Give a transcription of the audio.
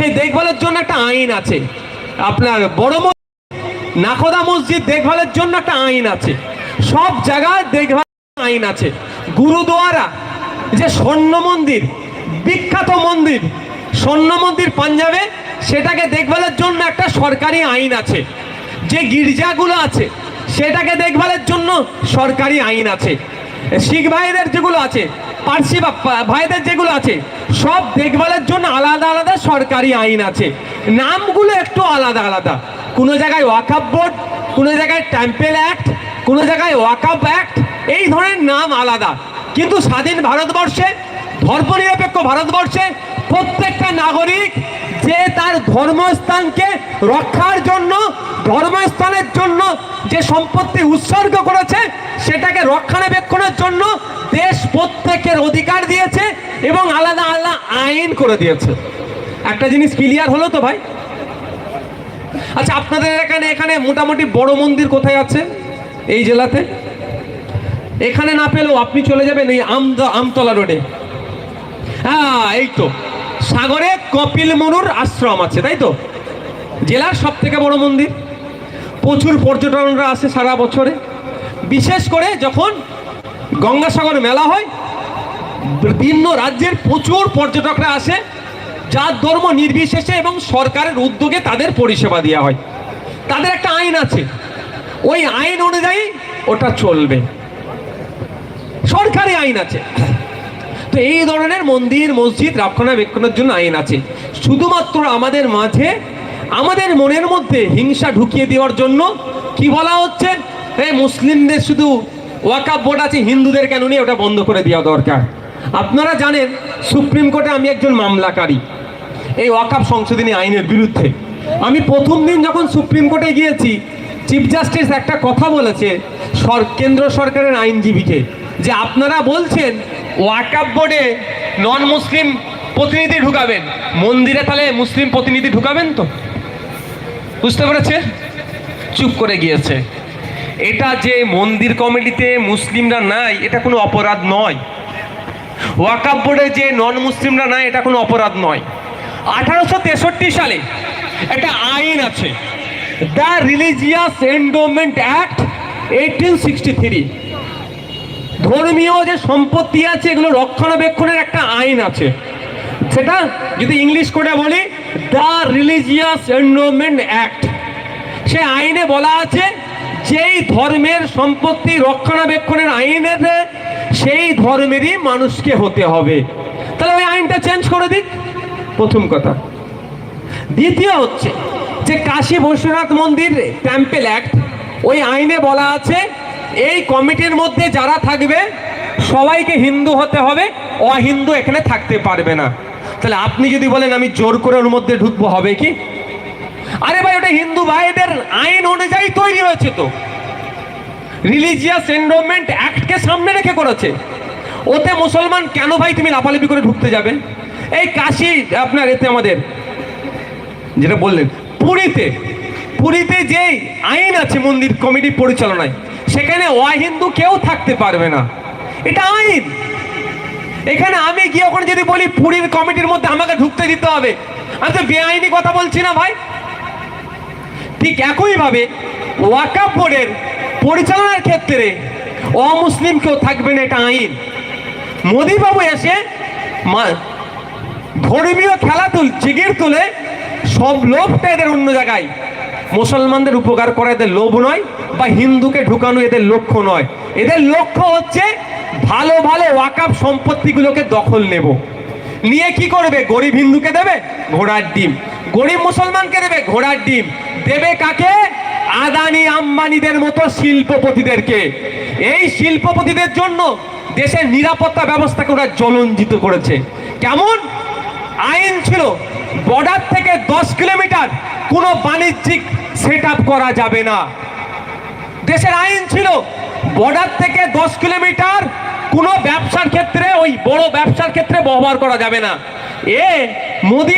সেই দেখভালের জন্য একটা আইন আছে। আপনার বড় মসজিদ, নাখোদা মসজিদ দেখভালের জন্য একটা আইন আছে। সব জায়গায় দেখভাল আইন আছে। গুরুদুয়ারা যে স্বর্ণ মন্দির বিখ্যাত মন্দির স্বর্ণ মন্দির পাঞ্জাবে সেটাকে দেখভালের জন্য একটা সরকারি আইন আছে। যে গির্জাগুলো আছে সেটাকে দেখভালের জন্য সরকারি আইন আছে। শিখ ভাইদের যেগুলো আছে পার্সি ভাইদের যেগুলো আছে সব দেখভালের জন্য আলাদা আলাদা সরকারি আইন আছে। নামগুলো একটু আলাদা আলাদা। কোনো জায়গায় ওয়াকাপ বোর্ড, কোনো জায়গায় টেম্পেল অ্যাক্ট, কোনো জায়গায় ওয়াকাপ অ্যাক্ট, এই ধরনের নাম আলাদা। কিন্তু স্বাধীন ভারতবর্ষে, ধর্মনিরপেক্ষ ভারতবর্ষে প্রত্যেকটা নাগরিক যে তার ধর্মস্থানকে রক্ষার জন্য, ধর্মস্থানের জন্য যে সম্পত্তি উৎসর্গ করেছে, সেটাকে রক্ষণাবেক্ষণের জন্য দেশ প্রত্যেকের অধিকার দিয়েছে এবং আলাদা আলাদা আইন করে দিয়েছে। একটা জিনিস ক্লিয়ার হলো তো ভাই? আচ্ছা আপনাদের এখানে এখানে মোটামুটি বড় মন্দির কোথায় আছে এই জেলাতে? এখানে না পেলেও আপনি চলে যাবেন এই আমতলা রোডে হ্যাঁ এই তো। সাগরে কপিল মনুর আশ্রম আছে, তাই তো? জেলার সব থেকে বড় মন্দির। প্রচুর পর্যটকরা আসে সারা বছরে। বিশেষ করে যখন গঙ্গাসাগর মেলা হয়, বিভিন্ন রাজ্যের প্রচুর পর্যটকরা আসে, যার ধর্ম নির্বিশেষে এবং সরকারের উদ্যোগে তাদের পরিষেবা দেওয়া হয়। তাদের একটা আইন আছে। ওই আইন অনুযায়ী ওটা চলবে। সরকারি আইন আছে। তো এই ধরনের মন্দির, মসজিদ রক্ষণাবেক্ষণের জন্য আইন আছে। শুধুমাত্র আমাদের মাঝে, আমাদের মনের মধ্যে হিংসা ঢুকিয়ে দেওয়ার জন্য কি বলা হচ্ছে? এই মুসলিমদের শুধু ওয়াকাব বোর্ড আছে, হিন্দুদের কেন নিয়ে ওটা বন্ধ করে দেওয়া দরকার। আপনারা জানেন, সুপ্রিম কোর্টে আমি একজন মামলাকারী। এই ওয়াকাব সংশোধনী আইনের বিরুদ্ধে। আমি প্রথম দিন যখন সুপ্রিম কোর্টে গিয়েছি, চিফ জাস্টিস একটা কথা বলেছে কেন্দ্র সরকারের আইনজীবীকে, যে আপনারা বলছেন ওয়াকাব বোর্ডে নন মুসলিম প্রতিনিধি ঢুকাবেন। মন্দিরে তাহলে মুসলিম প্রতিনিধি ঢুকাবেন তো? বুঝতে পেরেছে? চুপ করে গিয়েছে। এটা যে মন্দির কমিটিতে মুসলিমরা নাই, এটা কোনো অপরাধ নয়। ওয়াকাব বোর্ডে যে নন মুসলিমরা নাই, এটা কোনো অপরাধ নয়। আঠারোশো তেষট্টি সালে একটা আইন আছে। The religious endowment act eighteen sixty three ধর্মীয় যে সম্পত্তি আছে, এগুলো রক্ষণাবেক্ষণের একটা আইন আছে। সেটা যদি ইংলিশ করে বলি, দ্য রিলিজিয়াস এন্ডোমেন্ট অ্যাক্ট। সে আইনে বলা আছে, যেই ধর্মের সম্পত্তি রক্ষণাবেক্ষণের আইনের সেই ধর্মেরই মানুষকে হতে হবে। তাহলে ওই আইনটা চেঞ্জ করে দিক। প্রথম কথা। দ্বিতীয় হচ্ছে যে কাশী বৈশ্বনাথ মন্দির টেম্পেল অ্যাক্ট ওই আইনে বলা আছে এই কমিটির মধ্যে যারা থাকবে, সবাইকে হিন্দু হতে হবে, অহিন্দু এখানে থাকতে পারবে না। তাহলে আপনি যদি বলেন, আমি জোর করে ওর মধ্যে ঢুকবো, হবে কি? আরে ভাই, ওটা হিন্দু ভাইদের আইন অনুযায়ী তৈরি হয়েছে তো। রিলিজিয়াস এন্ডোমেন্ট অ্যাক্টকে সামনে রেখে করেছে। ওতে মুসলমান কেন ভাই তুমি লাফালাফি করে ঢুকতে যাবে? এই কাশি আপনার এতে আমাদের, যেটা বললেন, পুরীতে পুরীতে যেই আইন আছে মন্দির কমিটি পরিচালনায়, সেখানে অহিন্দু কেউ থাকতে পারবে না। এটা আইন। এখানে আমি গিয়ে ওখানে যদি বলি পুরীর কমিটির মধ্যে আমাকে ঢুকতে দিতে হবে, আমি তো বেআইনি কথা বলছি না ভাই। ঠিক একইভাবে ওয়াকাপ বোর্ডের পরিচালনার ক্ষেত্রে অমুসলিম কেউ থাকবে না, এটা আইন। মোদীবাবু এসে ধর্মীয় খেলা তুল, জিগির তুলে সব লোভটা এদের অন্য জায়গায়। মুসলমানদের উপকার করা এদের লোভ নয় বা হিন্দুকে ঢুকানো এদের লক্ষ্য নয়। এদের লক্ষ্য হচ্ছে ভালো ভালো ওয়াকাপ সম্পত্তিগুলোকে দখল নেব। নিয়ে কি করবে? গরিব হিন্দুকে দেবে? ঘোড়ার ডিম। গরিব মুসলমানকে দেবে? ঘোড়ার ডিম। দেবে কাকে? আদানি আম্বানিদের মতো শিল্পপতিদেরকে। এই শিল্পপতিদের জন্য দেশের নিরাপত্তা ব্যবস্থাকে ওরা জলঞ্জিত করেছে। কেমন? আইন ছিল। বর্ডার থেকে দশ কিলোমিটার কোনো বাণিজ্যিক সেট করা যাবে না। দেশের আইন ছিল বর্ডার থেকে দশ কিলোমিটার কোনো ব্যবসার ক্ষেত্রে, ওই বড় ব্যবসার ক্ষেত্রে ব্যবহার করা যাবে না। এ মোদি